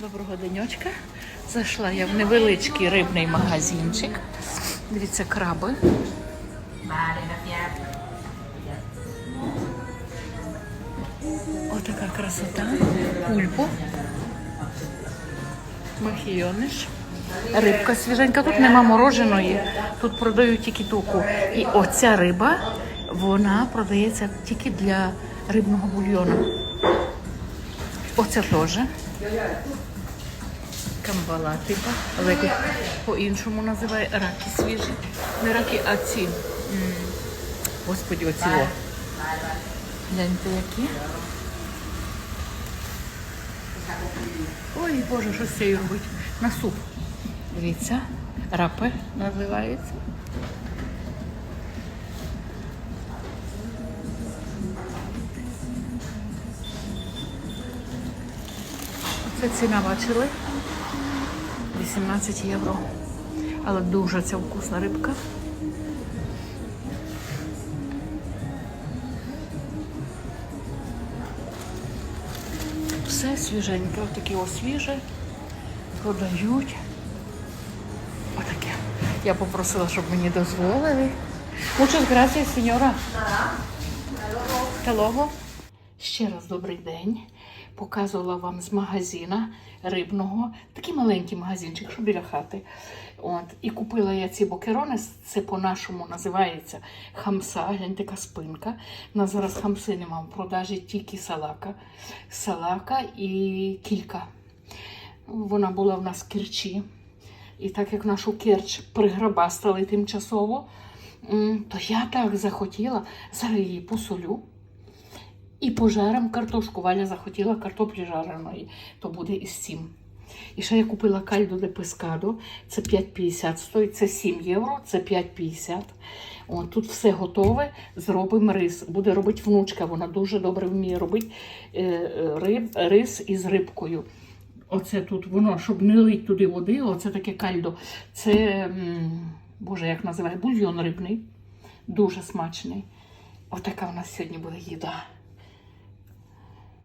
Доброго денечка. Зайшла я в невеличкий рибний магазинчик. Дивіться, краби. Отака красота. Пульпу. Махіониш. Рибка свіженька. Тут нема мороженої. Тут продають тільки туку. І оця риба, вона продається тільки для рибного бульйону. Оце теж. Камбала типа, але якось по-іншому називає раки свіжі. Не раки, а ці. Господі, оці о. Гляньте, які. Ой, Боже, що з цією робить? На суп. Дивіться, рапе називається. Це ціна бачили. 18 євро. Але дуже ця вкусна рибка. Все свіженьке, отакі ось свіже. Продають. Отаке. Я попросила, щоб мені дозволили. Muchas gracias, señora. Hasta luego. Ще раз добрий день. Показувала вам з магазина рибного, такий маленький магазинчик, що біля хати. От. І купила я ці бокерони, це по-нашому називається хамса, глянь, така спинка. У нас зараз хамси нема в продажі, тільки салака. Салака і кілька. Вона була в нас в Керчі. І так як нашу Керч приграбастали тимчасово, то я так захотіла, зараз її посолю. І пожарим картошку. Валя захотіла картоплі жареної, то буде із цим. І ще я купила кальдо де пескадо, це 5,50 стоїть, це 7 євро, це 5,50. О, тут все готове, зробимо рис. Буде робити внучка, вона дуже добре вміє робити е, риб, рис із рибкою. Оце тут воно, щоб не лить туди води, оце таке кальдо. Це, боже, як називає, бульйон рибний. Дуже смачний. Отака у нас сьогодні буде їда.